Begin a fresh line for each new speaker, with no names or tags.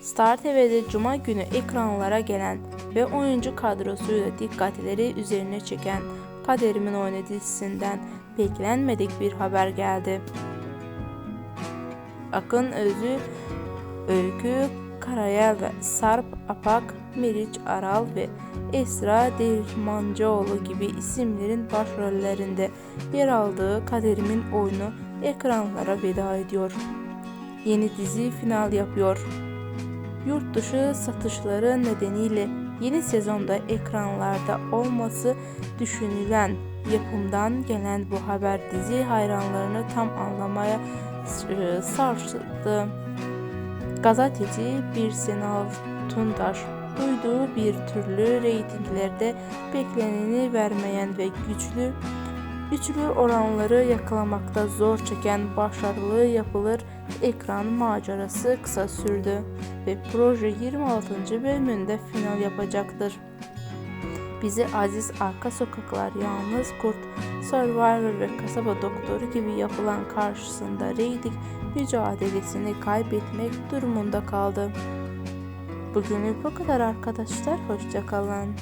Star TV'de Cuma günü ekranlara gelen ve oyuncu kadrosuyla dikkatleri üzerine çeken Kaderimin Oyunu dizisinden beklenmedik bir haber geldi. Akın Özü, Öykü Karayel ve Sarp Apak, Meriç Aral ve Esra Dermancıoğlu gibi isimlerin başrollerinde yer aldığı Kaderimin Oyunu ekranlara veda ediyor. Yeni dizi final yapıyor. Yurt dışı satışları nedeniyle yeni sezonda ekranlarda olması düşünülen yapımdan gelen bu haber dizi hayranlarını tam anlamaya e, sarsıldı. Gazeteci Birsenal Tuntaş duyduğu bir türlü reytinglerde bekleneni vermeyen ve güçlü güçlü oranları yakalamakta zor çeken başarılı yapılır ekran macerası kısa sürdü ve proje 26. bölümünde final yapacaktır. Bizi Aziz Arka Sokaklar, Yalnız Kurt, Survivor ve Kasaba Doktoru gibi yapılan karşısında reyting mücadelesini kaybetmek durumunda kaldı. Bugünlük bu kadar arkadaşlar. Hoşçakalın.